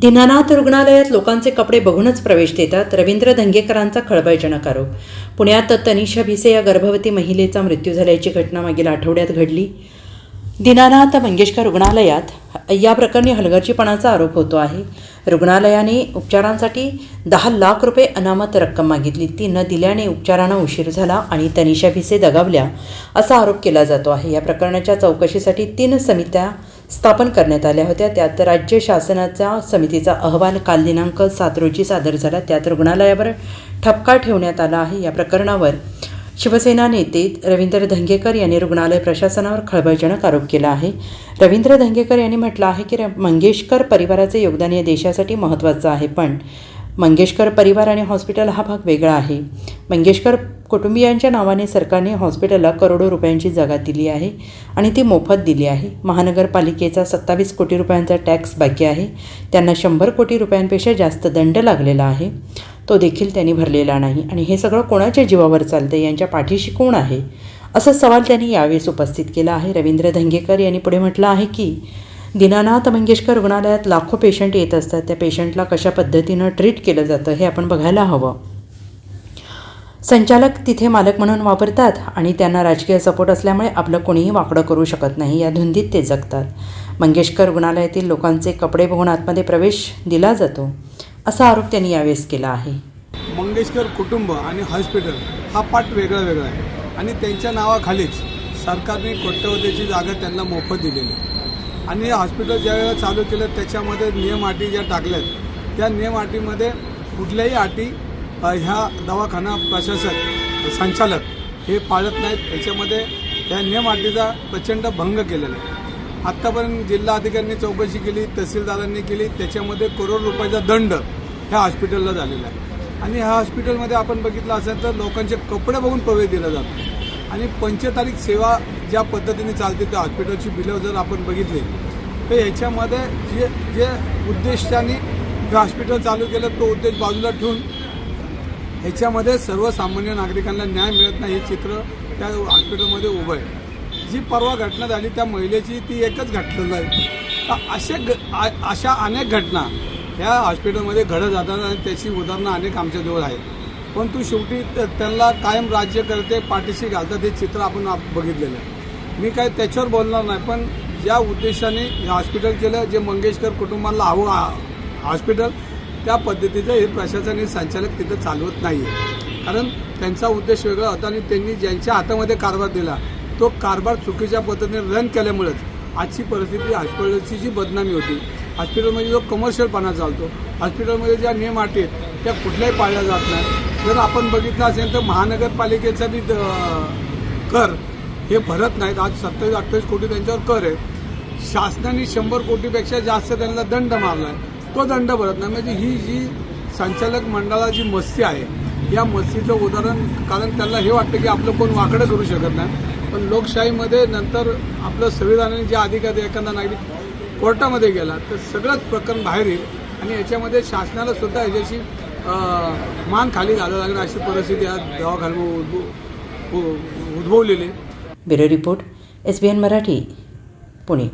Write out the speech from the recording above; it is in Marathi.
दीनानाथ रुग्णालयात लोकांचे कपडे बघूनच प्रवेश देतात रवींद्र धंगेकरांचा खळबळजनक आरोप. पुण्यात तनिषा भिसे या गर्भवती महिलेचा मृत्यू झाल्याची घटना मागील आठवड्यात घडली. दीनानाथ मंगेशकर रुग्णालयात या प्रकरणी हलगर्जीपणाचा आरोप होतो आहे. रुग्णालयाने उपचारांसाठी दहा लाख रुपये अनामत रक्कम मागितली. ती न दिल्याने उपचारांना उशीर झाला आणि तनिषा भिसे दगावल्या असा आरोप केला जातो आहे. या प्रकरणाच्या चौकशीसाठी तीन समित्या स्थापन करण्यात आल्या होत्या. त्यात राज्य शासनाच्या समितीचा अहवाल काल दिनांक सात रोजी सादर झाला. त्यात रुग्णालयावर ठपका ठेवण्यात आला आहे. या प्रकरणावर शिवसेना नेते रवींद्र धंगेकर यांनी रुग्णालय प्रशासनावर खळबळजनक आरोप केला आहे. रवींद्र धंगेकर यांनी म्हटलं आहे की र- मंगेशकर परिवाराचे योगदान या देशासाठी महत्त्वाचं आहे पण मंगेशकर परिवार आणि हॉस्पिटल हा भाग वेगळा आहे. मंगेशकर कुटुंबियांच्या नावाने सरकारने हॉस्पिटलला करोडो रुपयांची जागा दिली आहे आणि ती मोफत दिली आहे. महानगरपालिकेचा सत्तावीस कोटी रुपयांचा टॅक्स बाकी आहे. त्यांना शंभर कोटी रुपयांपेक्षा जास्त दंड लागलेला आहे. तो देखील त्यांनी भरलेला नाही आणि हे सगळं कोणाच्या जीवावर चालतं यांच्या पाठीशी कोण आहे? असा सवाल त्यांनी यावेळेस उपस्थित केला आहे. रवींद्र धंगेकर यांनी पुढे म्हटलं आहे की दीनानाथ मंगेशकर रुग्णालयात लाखो पेशंट येत असतात. त्या पेशंटला कशा पद्धतीनं ट्रीट केलं जातं हे आपण बघायला हवं. संचालक तिथे मालक म्हणून वापरतात आणि त्यांना राजकीय सपोर्ट असल्यामुळे आपलं कोणीही वाकडं करू शकत नाही या धुंदीत ते जगतात. मंगेशकर रुग्णालयातील लोकांचे कपडे बघून आतमध्ये प्रवेश दिला जातो असा आरोप त्यांनी यावेळेस केला आहे. मंगेशकर कुटुंब आणि हॉस्पिटल हा पाठ वेगळा वेगळा आहे आणि त्यांच्या नावाखालीच सरकारने कोट्यवधीची जागा त्यांना मोफत दिलेली आहे. आणि हे हॉस्पिटल ज्यावेळेला चालू केलं त्याच्यामध्ये नियम अटी ज्या टाकल्यात त्या नियम अटीमध्ये कुठल्याही अटी ह्या दवाखाना प्रशासक संचालक हे पाळत नाहीत. याच्यामध्ये या नियमआटीचा प्रचंड भंग केलेला आहे. आत्तापर्यंत जिल्हा अधिकाऱ्यांनी चौकशी केली तहसीलदारांनी केली त्याच्यामध्ये करोड रुपयाचा दंड ह्या हॉस्पिटलला झालेला आहे. आणि ह्या हॉस्पिटलमध्ये आपण बघितलं असेल तर लोकांचे कपडे बघून प्रवेश दिला जातो. आणि पंचतारीख सेवा ज्या पद्धतीने चालते त्या हॉस्पिटलची बिलं जर आपण बघितली तर ह्याच्यामध्ये जे जे उद्देशाने हॉस्पिटल चालू केलं तो उद्देश बाजूला ठेवून ह्याच्यामध्ये सर्वसामान्य नागरिकांना न्याय मिळत नाही हे चित्र त्या हॉस्पिटलमध्ये उभं आहे. जी परवा घटना झाली त्या महिलेची ती एकच घटना झाली. तर असे ग आ- अशा अनेक घटना ह्या हॉस्पिटलमध्ये घडत जातात आणि त्याची उदाहरणं अनेक आमच्याजवळ आहेत. पण तू शेवटी त्यांना कायम राज्य करते पाठीशी घालतात हे चित्र आपण बघितलेलं आहे. मी काय त्याच्यावर बोलणार नाही पण ज्या उद्देशाने हे हॉस्पिटल केलं जे मंगेशकर कुटुंबाला हवं हॉस्पिटल त्या पद्धतीचं हे प्रशासन हे संचालक तिथं चालवत नाही आहे कारण त्यांचा उद्देश वेगळा होता आणि त्यांनी ज्यांच्या हातामध्ये कारभार दिला तो कारभार चुकीच्या पद्धतीने रन केल्यामुळेच आजची परिस्थिती हॉस्पिटलची जी बदनामी होती. हॉस्पिटलमध्ये जो कमर्शियलपणा चालतो हॉस्पिटलमध्ये ज्या नियम अटी आहेत त्या कुठल्याही पाळल्या जात नाही जर आपण बघितलं असेल तर महानगरपालिकेचा बी द- कर हे भरत नाहीत. आज सत्तावीस अठ्ठावीस कोटी त्यांच्यावर कर आहे शासनाने शंभर कोटीपेक्षा जास्त त्यांना दंड मारला आहे तो दंड भरत नाही. म्हणजे ही जी संचालक मंडळाची मस्ती आहे या मस्तीचं उदाहरण कारण त्यांना हे वाटतं की आपलं कोण वाकडं करू शकत नाही. पण लोकशाहीमध्ये नंतर आपलं संविधानाने जे अधिकार एखादा नागरिक कोर्टामध्ये गेला तर सगळंच प्रकरण बाहेर येईल. आणि याच्यामध्ये शासनाला सुद्धा याच्याशी मान खाली घालावं लागेल अशी परिस्थिती आज दवाखान्या उद्भव उद्भवलेली bureau report S B N Marathi Pune.